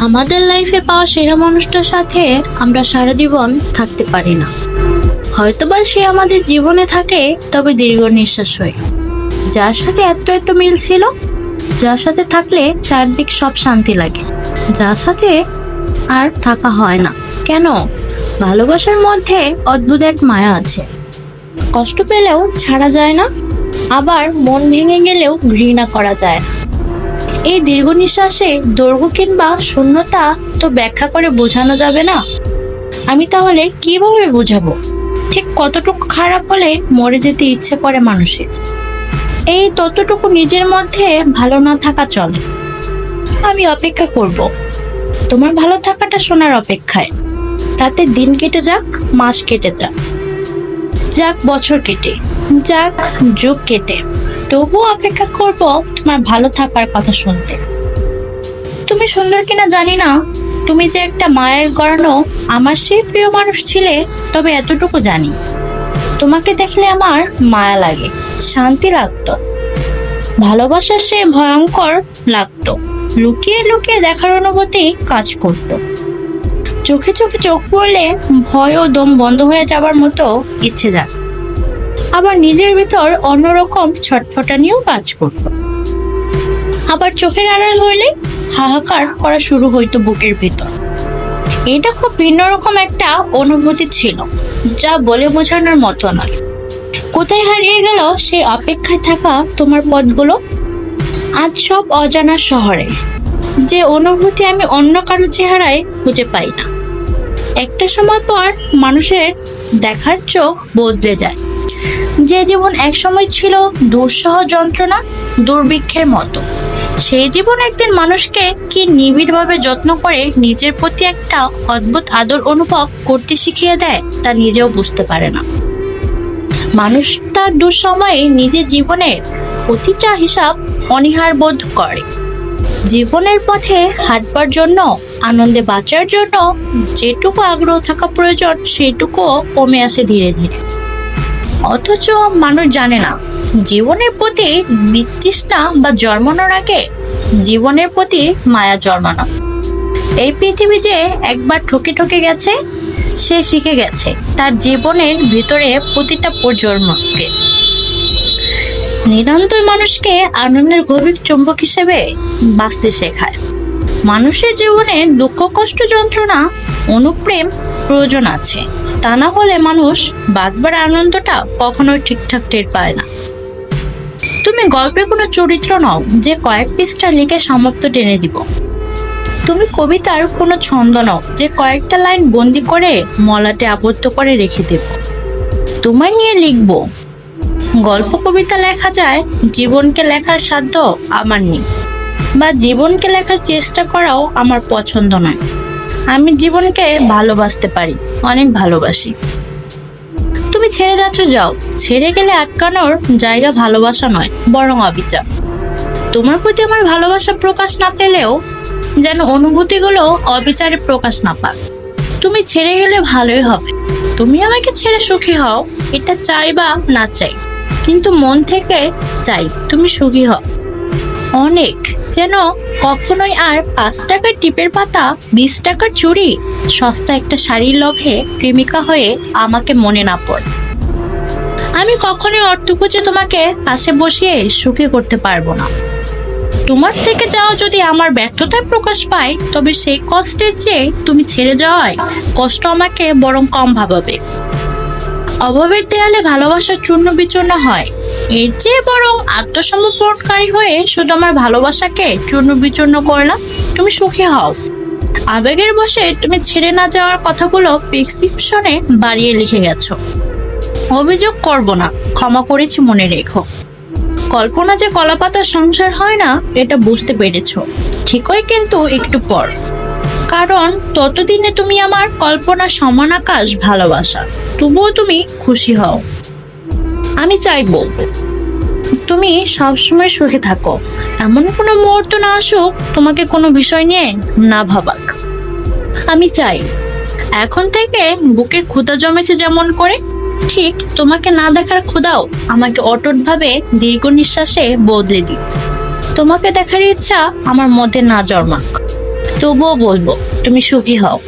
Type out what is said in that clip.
আমাদের লাইফে পাওয়া সেরা মানুষটার সাথে আমরা সারা জীবন থাকতে পারি না। হয়তোবা সে আমাদের জীবনে থাকে, তবে দীর্ঘ নিঃশ্বাস হয়ে যার সাথে এত এত মিল ছিল, যার সাথে থাকলে চারদিক সব শান্তি লাগে। যার সাথে আর থাকা হয় না। কেন? ভালোবাসার মধ্যে অদ্ভুত এক মায়া আছে। কষ্ট পেলেও ছাড়া যায় না, আবার মন ভেঙে গেলেও ঘৃণা করা যায় না। এই দীর্ঘ নিঃশ্বাসে দৈর্ঘ্য কিংবা শূন্যতা তো ব্যাখ্যা করে বোঝানো যাবে না। আমি তাহলে কীভাবে বোঝাবো? ঠিক কতটুকু খারাপ হলে মরে যেতে ইচ্ছে করে মানুষের? এই ততটুকু নিজের মধ্যে ভালো না থাকা চলে। আমি অপেক্ষা করব। তোমার ভালো থাকাটা শোনার অপেক্ষায়। তাতে দিন কেটে যাক, মাস কেটে যাক। যাক বছর কেটে, যাক যুগ কেটে। তবুও অপেক্ষা করব তোমার ভালো থাকার কথা শুনতে। তুমি সুন্দর কিনা জানি না। তুমি যে একটা মায়ের গড়ানো আমার সেই প্রিয় মানুষ ছিলে, তবে এতটুকু জানি। তোমাকে দেখলে আমার মায়া লাগে, শান্তি লাগতো। ভালোবাসার সে ভয়ঙ্কর লাগতো। লুকিয়ে লুকিয়ে দেখার অনুভূতি কাজ করতো। চোখে চোখে চোখ পড়লে ভয় ও দম বন্ধ হয়ে যাবার মতো ইচ্ছে যায় আবার নিজের ভিতর অন্যরকম ছটফটানিও কাজ করত। আবার চোখের আড়াল হইলে হাহাকার করা শুরু হইতো বুকের ভিতর। এটা খুব ভিন্ন রকম একটা অনুভূতি ছিল, যা বলে বোঝানোর মতো নয়। কোথায় হারিয়ে গেল সেই অপেক্ষায় থাকা তোমার পথগুলো? আজ সব অজানা শহরে, যে অনুভূতি আমি অন্য কারও চেহারায় খুঁজে পাই না। একটা সময় পর মানুষের দেখার চোখ বদলে যায়। যে জীবন একসময় ছিল দুঃসহ যন্ত্রণা, দুর্ভিক্ষের মতো। সেই জীবন একদিন মানুষকে কি নিবিড়ভাবে যত্ন করে নিজের প্রতি একটা অদ্ভুত আদর অনুভব করতে শিখিয়ে দেয়, তা নিজেও বুঝতে পারে না। মানুষ তার দুঃসময়ে নিজের জীবনের প্রতিটা হিসাব অনীহার বোধ করে। জীবনের পথে হাঁটবার জন্য, আনন্দে বাঁচার জন্য যেটুকু আগ্রহ থাকা প্রয়োজন, সেটুকুও কমে আসে ধীরে ধীরে। অথচ মানুষ জানে না, জীবনের প্রতি বিতৃষ্ণা বা জন্মানোর আগে জীবনের প্রতি মায়া জন্মানো। এই পৃথিবী যে একবার ঠকে ঠকে গেছে, সে শিখে গেছে, তার জীবনের ভিতরে প্রতিটা প্রজন্মকে। নিরন্তর মানুষকে আনন্দের গভীর চুম্বক হিসেবে বাঁচতে শেখায়। মানুষের জীবনে দুঃখ, কষ্ট, যন্ত্রণা, অনুপ্রেম প্রয়োজন আছে। তা না হলে মানুষ বাঁচবার আনন্দটা কখনোই ঠিকঠাক টের পায় না। তুমি গল্পে কোনো চরিত্র নও, যে কয়েক পৃষ্ঠা লিখে সমাপ্ত টেনে দিব। তুমি কবিতার কোনো ছন্দ নও, যে কয়েকটা লাইন বন্দি করে মলাটে আবদ্ধ করে রেখে দেব। তোমায় নিয়ে লিখব। গল্প, কবিতা লেখা যায়, জীবনকে লেখার সাধ্য আমার নেই, বা জীবনকে লেখার চেষ্টা করাও আমার পছন্দ নয়। আমি জীবনকে ভালোবাসতে পারি, অনেক ভালোবাসি। তুমি ছেড়ে যাচ্ছ, যাও। ছেড়ে গেলে আটকানোর জায়গা ভালোবাসা নয়, বরং অবিচার। তোমার প্রতি আমার ভালোবাসা প্রকাশ না পেলেও যেন অনুভূতিগুলো অবিচারে প্রকাশ না পাক তুমি ছেড়ে গেলে ভালোই হবে। তুমি আমাকে ছেড়ে সুখী হও, এটা চাই বা না চাই। কিন্তু মন থেকে চাই, তুমি সুখী হও। অনেক। যেন কখনোই আর পাঁচ টাকার টিপের পাতা, বিশ টাকার চুড়ি, সস্তা একটা শাড়ির লোভে প্রেমিকা হয়ে আমাকে মনে না পড়ে। আমি কখনোই অর্থ খুঁজে তোমাকে পাশে বসিয়ে সুখী করতে পারব না। তোমার থেকে যাওয়া যদি আমার ব্যর্থতায় প্রকাশ পায়, তবে সেই কষ্টের চেয়ে তুমি ছেড়ে যাওয়ায় কষ্ট আমাকে বরং কম ভাবাবে। অভাবের দেয়ালে ভালোবাসার চূর্ণ বিচূর্ণ হয়। এর চেয়ে বরং আত্মসমর্পণকারী হয়ে শুধু আমার ভালোবাসাকে চূর্ণ বিচূর্ণ করলাম তুমি সুখী হও। আবেগের বসে তুমি ছেড়ে না যাওয়ার কথাগুলো প্রেসক্রিপশনে বাড়িয়ে লিখে গেছো। অভিযোগ করব না, ক্ষমা করেছি মনে রেখো। কল্পনা যে কলাপাতার সংসার হয় না, এটা বুঝতে পেরেছ। ঠিকই কিন্তু একটু পর। কারণ ততদিনে তুমি আমার কল্পনা সমান আকাশ ভালোবাসা, তবুও তুমি খুশি হও। আমি চাইব তুমি সবসময় সুখে থাকো। এমন কোনো মুহূর্ত না আসুক, তোমাকে কোনো বিষয় নিয়ে না ভাবাক। আমি চাই, এখন থেকে বুকের ক্ষুধা জমেছে যেমন করে, ঠিক তোমাকে না দেখার ক্ষুধাও আমাকে অটুটভাবে দীর্ঘ নিঃশ্বাসে বদলে দিক। তোমাকে দেখার ইচ্ছা আমার মধ্যে না জন্মাক। তবুও বলব, তুমি সুখী হও।